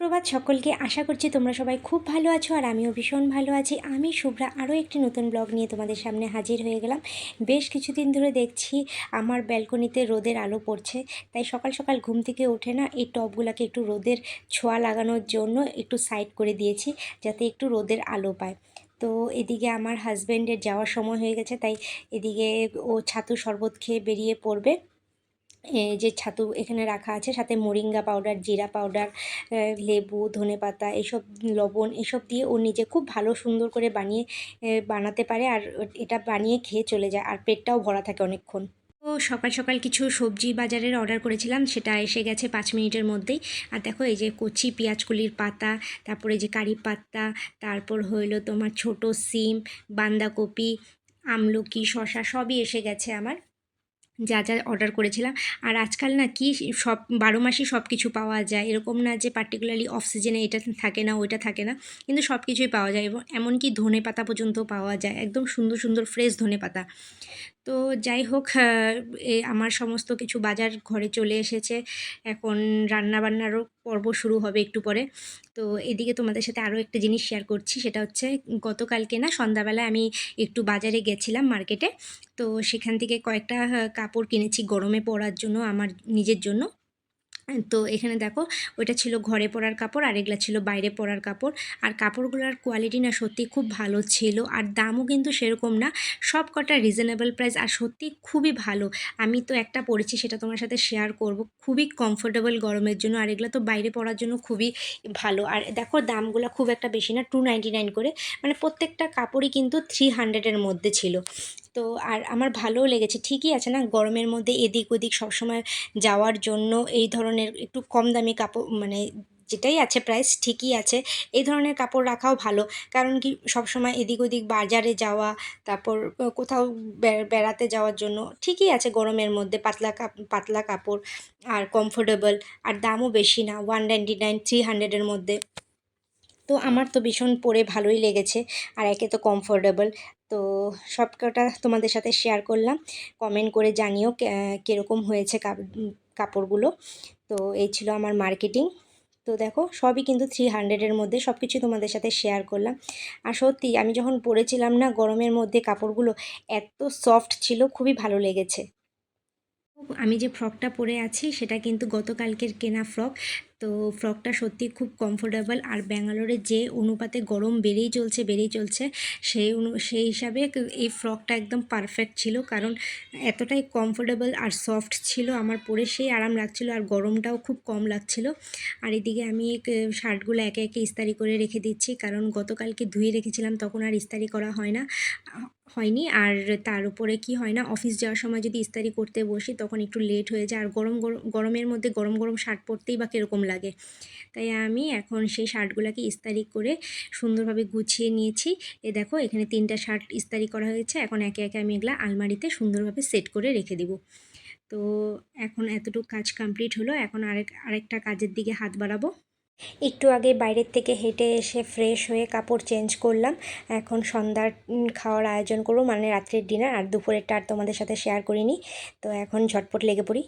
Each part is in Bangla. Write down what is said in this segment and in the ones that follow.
প্রভাত সকলকে, আশা করছি তোমরা সবাই খুব ভালো আছো আর আমিও ভীষণ ভালো আছি। আমি শুভ্রা, আরও একটি নতুন ব্লগ নিয়ে তোমাদের সামনে হাজির হয়ে গেলাম। বেশ কিছুদিন ধরে দেখছি আমার ব্যালকনিতে রোদের আলো পড়ছে, তাই সকাল সকাল ঘুম থেকে ওঠে না এই টবগুলোকে একটু রোদের ছোঁয়া লাগানোর জন্য একটু সাইড করে দিয়েছি, যাতে একটু রোদের আলো পায়। তো এদিকে আমার হাজব্যান্ডের যাওয়ার সময় হয়ে গেছে, তাই এদিকে ও ছাতু শরবত খেয়ে বেরিয়ে পড়বে। যে ছাতু এখানে রাখা আছে, সাথে মোরিঙ্গা পাউডার, জিরা পাউডার লেবু ধনেপাতা এসব লবণ, এসব দিয়ে ও নিজে খুব ভালো সুন্দর করে বানিয়ে বানাতে পারে আর এটা বানিয়ে খেয়ে চলে যায় আর পেটটাও ভরা থাকে অনেকক্ষণ। তো সকাল সকাল কিছু সবজি বাজারের অর্ডার করেছিলাম, সেটা এসে গেছে পাঁচ মিনিটের মধ্যেই। আর দেখো এই যে কচি পেঁয়াজকলির পাতা, তারপরে যে কারি পাতা, তারপর হইল তোমার ছোট সিম, বাঁধাকপি, আমলকি শশা সবই এসে গেছে আমার। যা যা অর্ডার করেছিলাম। আর আজকাল না কি সব, বারো মাসই সব কিছু পাওয়া যায়। এরকম না যে পার্টিকুলারলি অফ সিজনে এটা থাকে না, ওইটা থাকে না। কিন্তু সব কিছুই পাওয়া যায়। এবং এমনকি ধনে পাতা পর্যন্ত পাওয়া যায়। একদম সুন্দর সুন্দর ফ্রেশ ধনে পাতা তো যাই হোক এ আমার সমস্ত কিছু বাজার ঘরে চলে এসেছে। এখন রান্না বান্নারও পর্ব শুরু হবে একটু পরে। তো এদিকে তোমাদের সাথে আরও একটা জিনিস শেয়ার করছি, সেটা হচ্ছে গতকালকে না সন্ধ্যাবেলায় আমি একটু বাজারে গেছিলাম মার্কেটে তো সেখান থেকে কয়েকটা কাপড় কিনেছি গরমে পরার জন্য, আমার নিজের জন্য। তো এখানে দেখো, ওইটা ছিল ঘরে পরার কাপড় আর এগুলা ছিল বাইরে পরার কাপড়। আর কাপড়গুলোর কোয়ালিটি না সত্যি খুব ভালো ছিল আর দামও কিন্তু সেরকম না। সব কটা রিজনেবল প্রাইস আর সত্যি খুবই ভালো। আমি তো একটা পরেছি সেটা তোমার সাথে শেয়ার করব। খুবই কমফোর্টেবল গরমের জন্য আর এগুলো তো বাইরে পরার জন্য খুবই ভালো। আর দেখো, দামগুলো খুব একটা বেশি না টু নাইন করে। মানে প্রত্যেকটা কাপড়ই কিন্তু থ্রি হান্ড্রেডের মধ্যে ছিল। তো আর আমার ভালোও লেগেছে। ঠিকই আছে না? গরমের মধ্যে এদিক ওদিক সবসময় যাওয়ার জন্য এই ধরনের একটু কম দামি কাপড় মানে যেটাই আছে প্রাইস ঠিকই আছে, এই ধরনের কাপড় রাখাও ভালো। কারণ কি সবসময় এদিক ওদিক বাজারে যাওয়া, তারপর কোথাও বেড়াতে যাওয়ার জন্য ঠিকই আছে গরমের মধ্যে পাতলা পাতলা কাপড় আর কমফোর্টেবল আর দামও বেশি না। ওয়ান নাইনটি নাইন থ্রি হান্ড্রেডের মধ্যে। তো আমার তো ভীষণ পরে ভালোই লেগেছে আর একে তো কমফোর্টেবল তো সব কটা তোমাদের সাথে শেয়ার করলাম। কমেন্ট করে জানিও কীরকম হয়েছে কাপ- কাপড়গুলো। তো এই ছিল আমার মার্কেটিং তো দেখো, সবই কিন্তু থ্রি হান্ড্রেডের মধ্যে সব কিছু তোমাদের সাথে শেয়ার করলাম। আর সত্যি, আমি যখন পরেছিলাম না, গরমের মধ্যে কাপড়গুলো এত সফট ছিল, খুবই ভালো লেগেছে। আমি যে ফ্রকটা পরে আছি, সেটা কিন্তু গতকালকের কেনা ফ্রক। তো ফ্রকটা সত্যি খুব কমফোর্টেবল আর ব্যাঙ্গালোরে যে অনুপাতে গরম বেড়েই চলছে বেড়েই চলছে, সেই অনু, সেই হিসাবে এই ফ্রকটা একদম পারফেক্ট ছিল। কারণ এতটাই কমফোর্টেবল আর সফট ছিল আমার পরে, সেই আরাম লাগছিল, আর গরমটাও খুব কম লাগছিল। আর এদিকে আমি শার্টগুলো একে একে ইস্তারি করে রেখে দিচ্ছি। কারণ গতকালকে ধুয়ে রেখেছিলাম, তখন আর ইস্তারি করা হয় না। হয়নি। আর তার উপরে কি হয় না অফিস যাওয়ার সময় যদি ইস্তারি করতে বসি, তখন একটু লেট হয়ে যায়। আর গরম গরম গরমের মধ্যে গরম গরম শার্ট পরতেই বা কীরকম লাগে? তাই আমি এখন সেই শার্টগুলোকে ইস্তারি করে সুন্দরভাবে গুছিয়ে নিয়েছি। এ দেখো, এখানে তিনটা শার্ট ইস্তারি করা হয়েছে। এখন একে একে আমি এগুলা আলমারিতে সুন্দরভাবে সেট করে রেখে দিব। তো এখন এতটুকু কাজ কমপ্লিট হলো। এখন আরেক, আরেকটা কাজের দিকে হাত বাড়াবো। একটু আগে বাইরের থেকে হেঁটে এসে ফ্রেশ হয়ে কাপড় চেঞ্জ করলাম। এখন সন্ধ্যার খাওয়ার আয়োজন করব মানে রাত্রের ডিনার আর দুপুরেরটা আর তোমাদের সাথে শেয়ার করিনি। তো এখন ঝটপট লেগে পড়ি।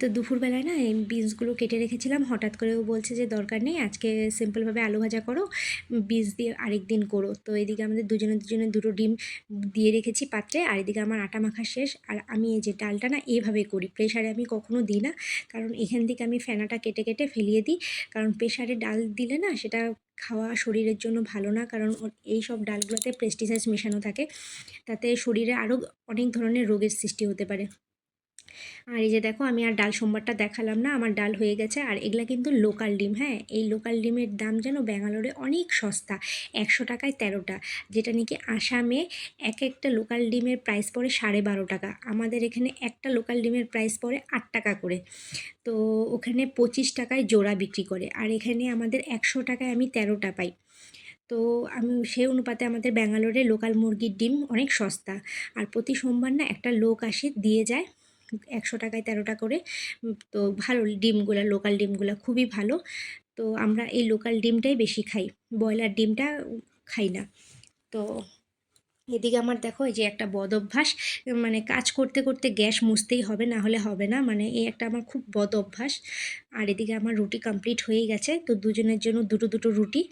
তো দুপুরবেলায় না এই বিনসগুলো কেটে রেখেছিলাম। হঠাৎ করে ও বলছে যে, দরকার নেই, আজকে সিম্পলভাবে আলু ভাজা করো, বিনস দিয়ে আরেক দিন করো। তো এদিকে আমাদের দুজনে দুজনে দুটো ডিম দিয়ে রেখেছি পাত্রে, আর এদিকে আমার আটা মাখা শেষ। আর আমি এই যে ডালটা না এইভাবে করি প্রেশারে আমি কখনো দিই না। কারণ এখান থেকে আমি ফেনাটা কেটে কেটে ফেলিয়ে দিই। কারণ প্রেশারে ডাল দিলে না সেটা খাওয়া শরীরের জন্য ভালো না, কারণ এই সব ডালগুলোতে পেস্টিসাইডস মেশানো থাকে। তাতে শরীরে আরও অনেক ধরনের রোগের সৃষ্টি হতে পারে। আর এই যে দেখো, আমি আর ডাল সোমবারটা দেখালাম না, আমার ডাল হয়ে গেছে। আর এগুলা কিন্তু লোকাল ডিম হ্যাঁ? এই লোকাল ডিমের দাম যেন ব্যাঙ্গালোরে অনেক সস্তা, একশো টাকায় তেরোটা, যেটা নাকি আসামে এক একটা লোকাল ডিমের প্রাইস পড়ে সাড়ে বারো টাকা। আমাদের এখানে একটা লোকাল ডিমের প্রাইস পড়ে আট টাকা করে। তো ওখানে পঁচিশ টাকায় জোড়া বিক্রি করে, আর এখানে আমাদের একশো টাকায় আমি তেরোটা পাই। তো আমি সেই অনুপাতে আমাদের ব্যাঙ্গালোরে লোকাল মুরগির ডিম অনেক সস্তা। আর প্রতি সোমবার না একটা লোক আসে, দিয়ে যায়। একশো টাকায় তেরোটা করে। তো ভালো ডিমগুলো লোকাল ডিমগুলো খুবই ভালো। তো আমরা এই লোকাল ডিমটাই বেশি খাই। ব্রয়লার ডিমটা খাই না। তো এদিকে আমার দেখো, এই যে একটা বদ অভ্যাস। মানে কাজ করতে করতে গ্যাস মুছতেই হবে, না হলে হবে না। মানে এই একটা আমার খুব বদ অভ্যাস। আর এদিকে আমার রুটি কমপ্লিট হয়েই গেছে। তো দুজনের জন্য দুটো দুটো রুটি।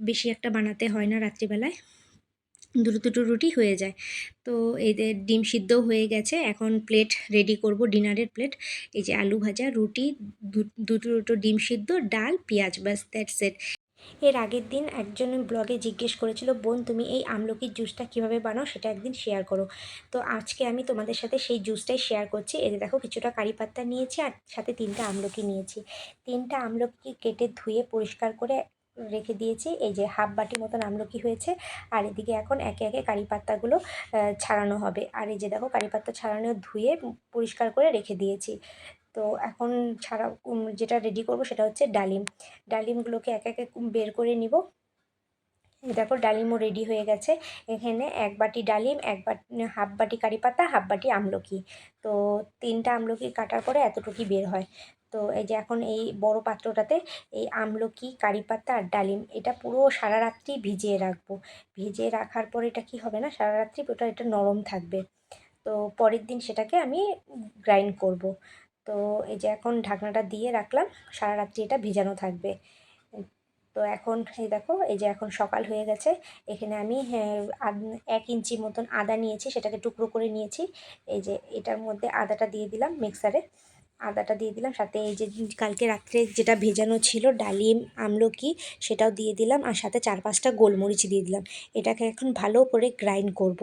বেশি একটা বানাতে হয় না রাত্রিবেলায়। দুটো দুটো রুটি হয়ে যায়। তো এদের ডিম সিদ্ধ হয়ে গেছে। এখন প্লেট রেডি করব ডিনারের প্লেট এই যে আলু ভাজা, রুটি দুটো দুটো ডিম সিদ্ধ, ডাল, পেঁয়াজ, ব্যাস দ্যাটস সেট এর আগের দিন একজন ব্লগে জিজ্ঞেস করেছিল, বোন, তুমি এই আমলকির জুসটা কীভাবে বানাও? সেটা একদিন শেয়ার করো। তো আজকে আমি তোমাদের সাথে সেই জুসটাই শেয়ার করছি। যে দেখো, কিছুটা কারি পাত্তা নিয়েছি আর সাথে তিনটা আমলকি নিয়েছি। তিনটা আমলকি কেটে ধুয়ে পরিষ্কার করে রেখে দিয়েছি। এই যে হাফ বাটি মতন আমলকি হয়েছে। আর এদিকে এখন একে একে কারি পাত্তাগুলো ছাড়ানো হবে। আর এই যে দেখো কারি পাত্তা ছাড়ানো ধুয়ে পরিষ্কার করে রেখে দিয়েছি। তো এখন ছাড়া যেটা রেডি করব সেটা হচ্ছে ডালিম। ডালিমগুলোকে এক একে বের করে নিব। দেখো ডালিমও রেডি হয়ে গেছে। এখানে এক বাটি ডালিম, এক বাটি, হাফ বাটি কারি পাতা, হাফ বাটি আমলকি। তো তিনটা আমলকি কাটার পরে এতটুকুই বের হয়। তো এই যে এখন এই বড় পাত্রটাতে এই আমলকি কারি পাতা আর ডালিম এটা পুরো সারা রাত্রি ভিজিয়ে রাখব। ভিজিয়ে রাখার পর এটা কি হবে না? সারা রাত্রি ওটা এটা নরম থাকবে। তো পরের দিন সেটাকে আমি গ্রাইন্ড করব। তো এই যে এখন ঢাকনাটা দিয়ে রাখলাম সারা রাত্রি এটা ভিজানো থাকবে। তো এখন এই দেখো এই যে এখন সকাল হয়ে গেছে। এখানে আমি হ্যাঁ, এক ইঞ্চি মতন আদা নিয়েছি সেটাকে টুকরো করে নিয়েছি। এই যে এটার মধ্যে আদাটা দিয়ে দিলাম মিক্সারে আদাটা দিয়ে দিলাম, সাথে এই যে কালকে রাত্রে যেটা ভেজানো ছিল, ডালিম, আমলকি, সেটাও দিয়ে দিলাম আর সাথে চার পাঁচটা গোলমরিচ দিয়ে দিলাম। এটাকে এখন ভালো করে গ্রাইন্ড করব।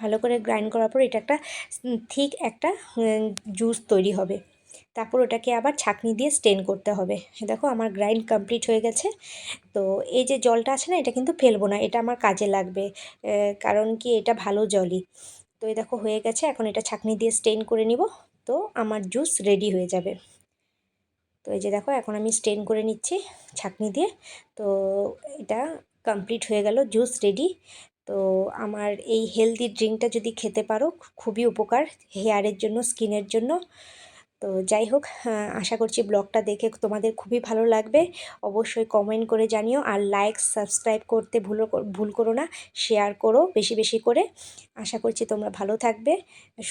ভালো করে গ্রাইন্ড করার পর এটা একটা ঠিক একটা জুস তৈরি হবে। তারপর ওটাকে আবার ছাঁকনি দিয়ে স্টেন করতে হবে। দেখো আমার গ্রাইন্ড কমপ্লিট হয়ে গেছে। তো এই যে জলটা আছে না, এটা কিন্তু ফেলব না, এটা আমার কাজে লাগবে কারণ কি এটা ভালো জলই। তো এই দেখো হয়ে গেছে, এখন এটা ছাঁকনি দিয়ে স্টেন করে নিব। তো আমার জুস রেডি হয়ে যাবে। তো এই যে দেখো, এখন আমি স্টেন করে নিচ্ছি ছাঁকনি দিয়ে। তো এটা কমপ্লিট হয়ে গেল, জুস রেডি তো আমার এই হেলদি ড্রিঙ্কটা যদি খেতে পারো, খুবই উপকার হেয়ারের জন্য স্কিনের জন্য। তো যাই হোক আশা করছি ব্লগটা দেখে তোমাদের খুবই ভালো লাগবে। অবশ্যই কমেন্ট করে জানিও আর লাইক সাবস্ক্রাইব করতে ভুলো ভুল করো না শেয়ার করো বেশি বেশি করে। আশা করছি তোমরা ভালো থাকবে,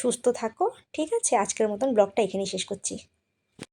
সুস্থ থাকো। ঠিক আছে, আজকের মতন ব্লগটা এখানেই শেষ করছি।